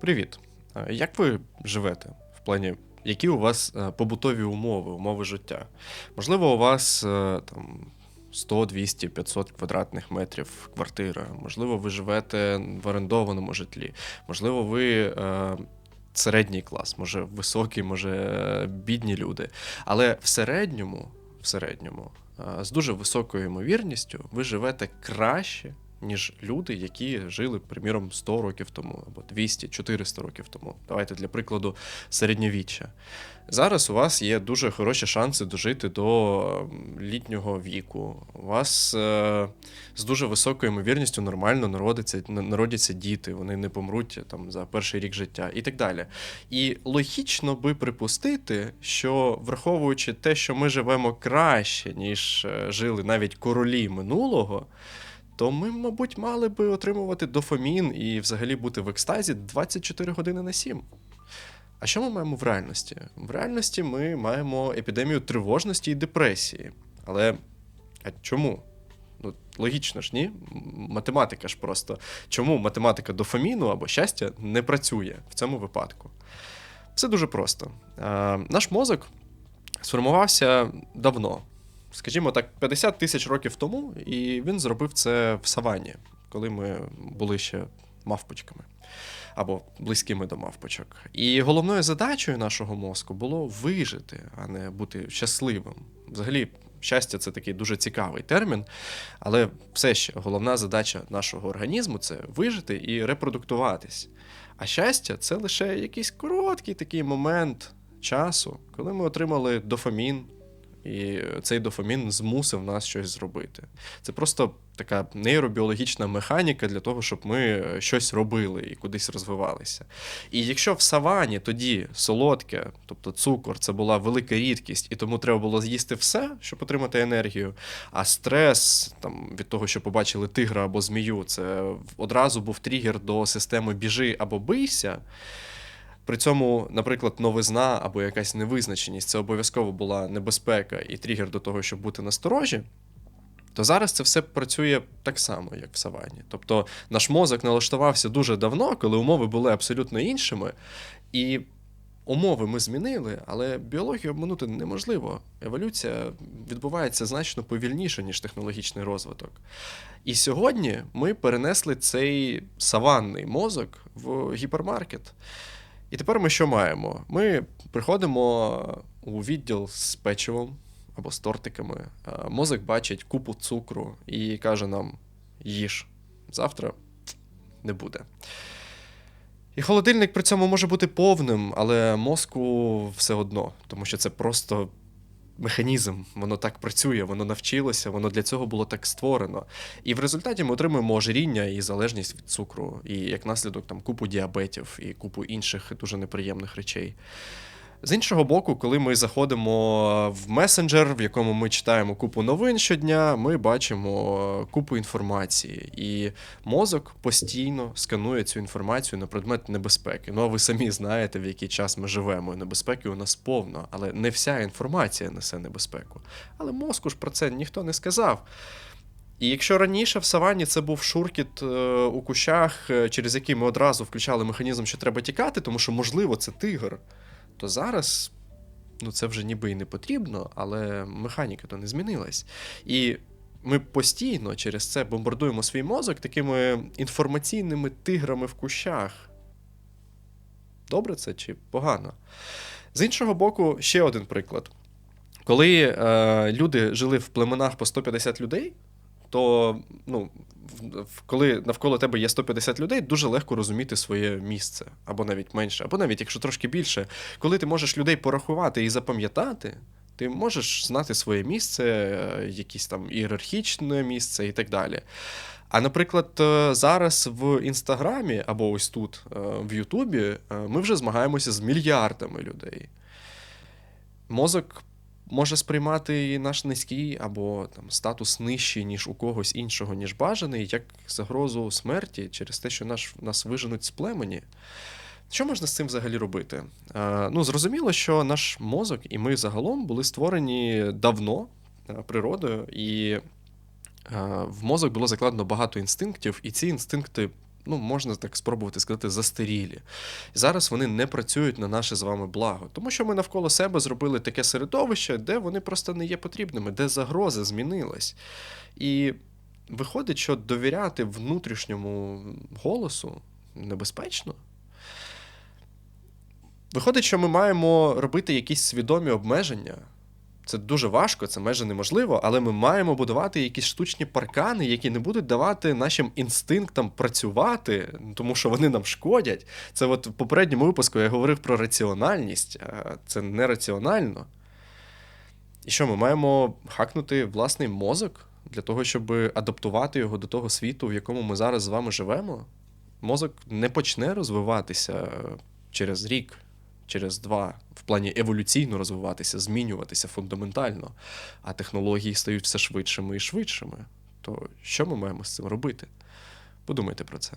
Привіт. Е, Як ви живете? В плані, які у вас е, побутові умови, умови життя? Можливо, у вас е, там 100, 200, 500 квадратних метрів квартира. Можливо, ви живете в орендованому житлі. Можливо, ви середній клас, може високий, може бідні люди. Але в середньому, в середньому, з дуже високою ймовірністю, ви живете краще, ніж люди, які жили, приміром, 100 років тому, або 200, 400 років тому. Давайте для прикладу середньовіччя. Зараз у вас є дуже хороші шанси дожити до ем, літнього віку. У вас е, з дуже високою ймовірністю нормально народиться, народяться діти, вони не помруть там за перший рік життя і так далі. І логічно би припустити, що враховуючи те, що ми живемо краще, ніж е, жили навіть королі минулого, то ми, мабуть, мали би отримувати дофамін і взагалі бути в екстазі 24 години на 7. А що ми маємо в реальності? В реальності ми маємо епідемію тривожності і депресії. Але а чому? Ну, логічно ж, ні? Математика ж просто. Чому математика дофаміну або щастя не працює в цьому випадку? Все дуже просто. Наш мозок сформувався давно, скажімо так, 50 тисяч років тому, і він зробив це в савані, коли ми були ще мавпочками або близькими до мавпочок. І головною задачею нашого мозку було вижити, а не бути щасливим. Взагалі, щастя це такий дуже цікавий термін, але все ще головна задача нашого організму це вижити і репродуктуватись. А щастя це лише якийсь короткий такий момент часу, коли ми отримали дофамін, і цей дофамін змусив нас щось зробити. Це просто така нейробіологічна механіка для того, щоб ми щось робили і кудись розвивалися. І якщо в савані тоді солодке, тобто цукор, це була велика рідкість, і тому треба було з'їсти все, щоб отримати енергію. А стрес там, від того, що побачили тигра або змію, це одразу був тригер до системи біжи або бийся. При цьому, наприклад, новизна або якась невизначеність це обов'язково була небезпека і тригер до того, щоб бути насторожі. То зараз це все працює так само, як в савані. Тобто наш мозок налаштувався дуже давно, коли умови були абсолютно іншими, і умови ми змінили, але біологію обманути неможливо. Еволюція відбувається значно повільніше, ніж технологічний розвиток. І сьогодні ми перенесли цей саванний мозок в гіпермаркет. І тепер ми що маємо? Ми приходимо у відділ з печивом або з тортиками. Мозок бачить купу цукру і каже нам: їж, завтра не буде. І холодильник при цьому може бути повним, але мозку все одно, тому що це просто механізм, воно так працює, воно навчилося, воно для цього було так створено. І в результаті ми отримуємо ожиріння і залежність від цукру, і як наслідок там купу діабетів і купу інших дуже неприємних речей. З іншого боку, коли ми заходимо в месенджер, в якому ми читаємо купу новин щодня, ми бачимо купу інформації, і мозок постійно сканує цю інформацію на предмет небезпеки. Ну а ви самі знаєте, в який час ми живемо. Небезпеки у нас повно, але не вся інформація несе небезпеку. Але мозку ж про це ніхто не сказав. І якщо раніше в савані це був шуркіт е, у кущах, е, через який ми одразу включали механізм, що треба тікати, тому що, можливо, це тигр, то зараз ну, це вже ніби і не потрібно, але механіка то не змінилась. І ми постійно через це бомбардуємо свій мозок такими інформаційними тиграми в кущах. Добре це чи погано? З іншого боку, ще один приклад. Коли е, люди жили в племенах по 150 людей, то ну, коли навколо тебе є 150 людей, дуже легко розуміти своє місце, або навіть менше, або навіть якщо трошки більше. Коли ти можеш людей порахувати і запам'ятати, ти можеш знати своє місце, якесь там ієрархічне місце і так далі. А наприклад, е, зараз в Інстаграмі або ось тут, е, в Ютубі, е, ми вже змагаємося з мільярдами людей. Мозок може сприймати і наш низький або там статус нижчий, ніж у когось іншого, ніж бажаний, як загрозу смерті через те, що наш, нас виженуть з племені. Що можна з цим взагалі робити? Е, ну, зрозуміло, що наш мозок і ми загалом були створені давно е, природою, і е, в мозок було закладено багато інстинктів, і ці інстинкти ну, можна так спробувати сказати, застарілі. І зараз вони не працюють на наше з вами благо, тому що ми навколо себе зробили таке середовище, де вони просто не є потрібними, де загроза змінилась. І виходить, що довіряти внутрішньому голосу небезпечно. Виходить, що ми маємо робити якісь свідомі обмеження. Це дуже важко, це майже неможливо, але ми маємо будувати якісь штучні паркани, які не будуть давати нашим інстинктам працювати, тому що вони нам шкодять. Це от в попередньому випуску я говорив про раціональність, це нераціонально. І що ми маємо хакнути власний мозок для того, щоб адаптувати його до того світу, в якому ми зараз з вами живемо? Мозок не почне розвиватися через рік, через два, в плані еволюційно розвиватися, змінюватися фундаментально, а технології стають все швидшими і швидшими. То що ми маємо з цим робити? Подумайте про це.